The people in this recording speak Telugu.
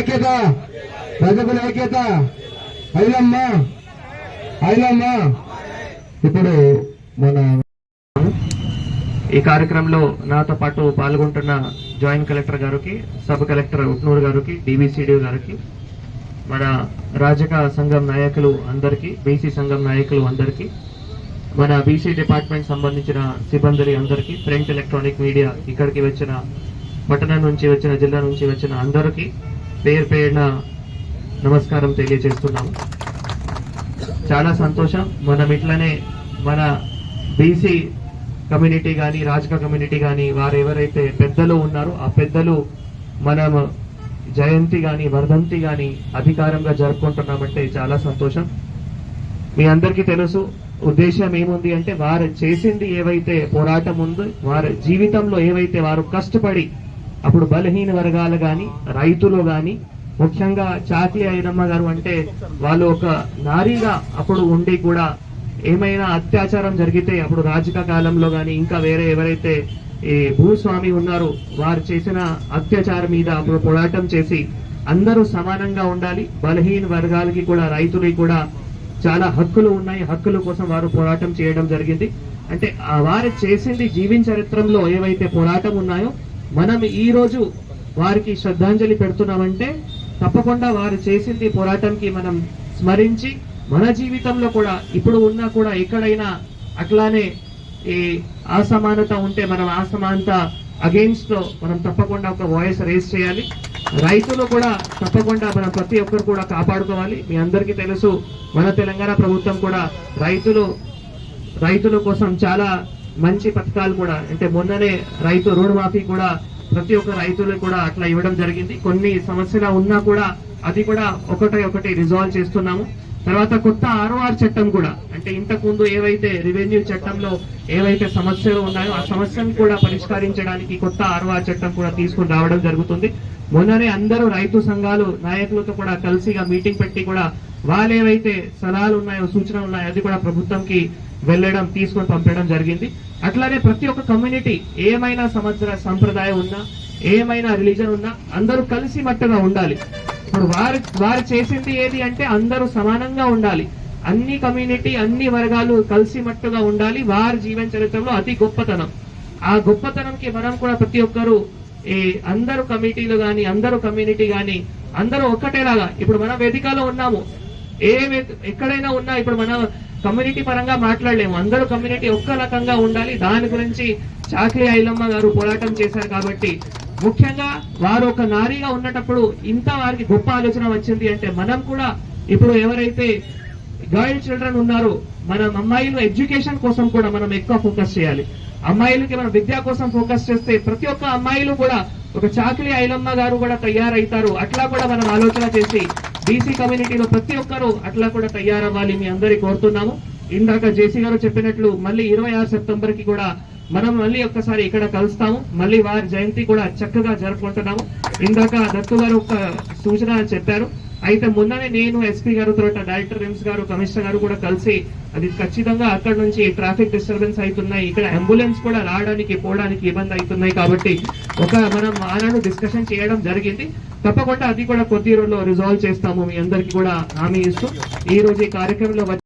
ఐక్యత ప్రజల ఐక్యత. ఐలమ్మ ఐలమ్మ ఇప్పుడు మన ఈ కార్యక్రమంలో నాతో పాటు పాల్గొంటున్న జాయింట్ కలెక్టర్ గారికి సబ్ కలెక్టర్ ఉట్నూరు గారికి డివిసిడి గారికి మన రాజక సంఘం నాయకులు అందరికీ బీసీ సంఘం నాయకులు అందరికీ మన బీసీ డిపార్ట్మెంట్ సంబంధించిన సిబ్బంది అందరికీ ప్రింట్ ఎలక్ట్రానిక్ మీడియా ఇక్కడికి వచ్చిన పట్టణం నుంచి వచ్చిన జిల్లా నుంచి వచ్చిన అందరికీ పేరు పేరున నమస్కారం తెలియజేస్తున్నాము చాలా సంతోషం. మనం ఇట్లనే మన బీసీ కమ్యూనిటీ కానీ రాజక కమ్యూనిటీ కానీ వారు ఎవరైతే పెద్దలు ఉన్నారో ఆ పెద్దలు మనం జయంతి కానీ వర్ధంతి కానీ అధికారంగా జరుపుకుంటున్నామంటే చాలా సంతోషం. మీ అందరికీ తెలుసు ఉద్దేశం ఏముంది అంటే వారు చేసింది ఏవైతే పోరాటం ఉందో వారి జీవితంలో ఏవైతే వారు కష్టపడి అప్పుడు బలహీన వర్గాలు గాని రైతులు గాని ముఖ్యంగా చాకి ఐరమ్మ గారు అంటే వాళ్ళు ఒక నారీగా అప్పుడు ఉండి కూడా ఏమైనా అత్యాచారం జరిగితే అప్పుడు రాజక కాలంలో గాని ఇంకా వేరే ఎవరైతే ఈ భూస్వామి ఉన్నారు వారు చేసిన అత్యాచారం మీద అప్పుడు పోరాటం చేసి అందరూ సమానంగా ఉండాలి. బలహీన వర్గాలకి కూడా రైతులకి కూడా చాలా హక్కులు ఉన్నాయి. హక్కుల కోసం వారు పోరాటం చేయడం జరిగింది. అంటే వారు చేసింది జీవిన చరిత్రంలో ఏవైతే పోరాటం ఉన్నాయో మనం ఈ రోజు వారికి శ్రద్ధాంజలి పెడుతున్నామంటే తప్పకుండా వారు చేసింది పోరాటంకి మనం స్మరించి మన జీవితంలో కూడా ఇప్పుడు ఉన్నా కూడా ఎక్కడైనా అట్లానే ఈ అసమానత ఉంటే మనం అసమానత అగెయిన్స్ట్లో మనం తప్పకుండా ఒక వాయిస్ రేస్ చేయాలి. రైతులు కూడా తప్పకుండా మనం ప్రతి ఒక్కరు కూడా కాపాడుకోవాలి. మీ అందరికీ తెలుసు మన తెలంగాణ ప్రభుత్వం కూడా రైతులు రైతుల కోసం చాలా మంచి పథకాలు కూడా అంటే మొన్ననే రైతు రుణమాఫీ కూడా ప్రతి ఒక్క రైతులు కూడా అట్లా ఇవ్వడం జరిగింది. కొన్ని సమస్యలు ఉన్నా కూడా అది కూడా ఒకటే ఒకటి రిజాల్వ్ చేస్తున్నాము. తర్వాత కొత్త ఆర్ఓఆర్ చట్టం కూడా. అంటే ఇంతకు ముందు ఏవైతే రెవెన్యూ చట్టంలో ఏవైతే సమస్యలు ఉన్నాయో ఆ సమస్యను కూడా పరిష్కరించడానికి కొత్త ఆర్ఓఆర్ చట్టం కూడా తీసుకుని రావడం జరుగుతుంది. మొన్ననే అందరూ రైతు సంఘాలు నాయకులతో కూడా కలిసిగా మీటింగ్ పెట్టి కూడా వాళ్ళు ఏవైతే సలహాలు ఉన్నాయో సూచనలు ఉన్నాయో అది కూడా ప్రభుత్వంకి వెళ్ళడం తీసుకొని పంపడం జరిగింది. అట్లానే ప్రతి ఒక్క కమ్యూనిటీ ఏమైనా సంవత్సర సంప్రదాయం ఉన్నా ఏమైనా రిలీజన్ ఉన్నా అందరూ కలిసి మట్టుగా ఉండాలి. ఇప్పుడు వారు వారు చేసింది ఏది అంటే అందరూ సమానంగా ఉండాలి. అన్ని కమ్యూనిటీ అన్ని వర్గాలు కలిసి మట్టుగా ఉండాలి. వారి జీవన చరిత్రలో అతి గొప్పతనం. ఆ గొప్పతనంకి మనం కూడా ప్రతి ఒక్కరు ఈ అందరు కమిటీలు కానీ అందరూ కమ్యూనిటీ కానీ అందరూ ఒక్కటేలాగా. ఇప్పుడు మన వేదికలో ఉన్నాము. ఏ ఎక్కడైనా ఉన్నా ఇప్పుడు మనం కమ్యూనిటీ పరంగా మాట్లాడలేము. అందరూ కమ్యూనిటీ ఒక్క రకంగా ఉండాలి. దాని గురించి చాకలి ఐలమ్మ గారు పోరాటం చేశారు కాబట్టి ముఖ్యంగా వారు ఒక నారీగా ఉన్నటప్పుడు ఇంత వారికి గొప్ప ఆలోచన వచ్చింది అంటే మనం కూడా ఇప్పుడు ఎవరైతే గర్ల్ చిల్డ్రన్ ఉన్నారో మనం అమ్మాయిలు ఎడ్యుకేషన్ కోసం కూడా మనం ఎక్కువ ఫోకస్ చేయాలి. అమ్మాయిలకి మనం విద్య కోసం ఫోకస్ చేస్తే ప్రతి ఒక్క అమ్మాయిలు కూడా ఒక చాకలి ఐలమ్మ గారు కూడా తయారవుతారు అట్లా కూడా మనం ఆలోచన చేసి బీసీ కమ్యూనిటీలో ప్రతి ఒక్కరూ అట్లా కూడా తయారవ్వాలి మీ అందరి కోరుతున్నాము. ఇందాక జేసీ గారు చెప్పినట్లు మళ్ళీ ఇరవై ఆరు సెప్టెంబర్కి కూడా మనం మళ్ళీ ఒక్కసారి ఇక్కడ కలుస్తాము. మళ్ళీ వారి జయంతి కూడా చక్కగా జరుపుకుంటున్నాము. ఇందాక దత్తు గారు ఒక సూచన చెప్పారు. అయితే మొన్ననే నేను ఎస్పీ గారు తర్వాత డైరెక్టర్ రిమ్స్ గారు కమిషనర్ గారు కూడా కలిసి అది ఖచ్చితంగా అక్కడ నుంచి ట్రాఫిక్ డిస్టర్బెన్స్ అవుతున్నాయి. ఇక్కడ అంబులెన్స్ కూడా రావడానికి పోవడానికి ఇబ్బంది అవుతున్నాయి కాబట్టి ఒక మనం ఆనాడు డిస్కషన్ చేయడం జరిగింది. తప్పకుండా అది కూడా కొద్ది రోజుల్లో రిజాల్వ్ చేస్తాము. మీ అందరికీ కూడా హామీ ఇస్తూ ఈ రోజు ఈ కార్యక్రమంలో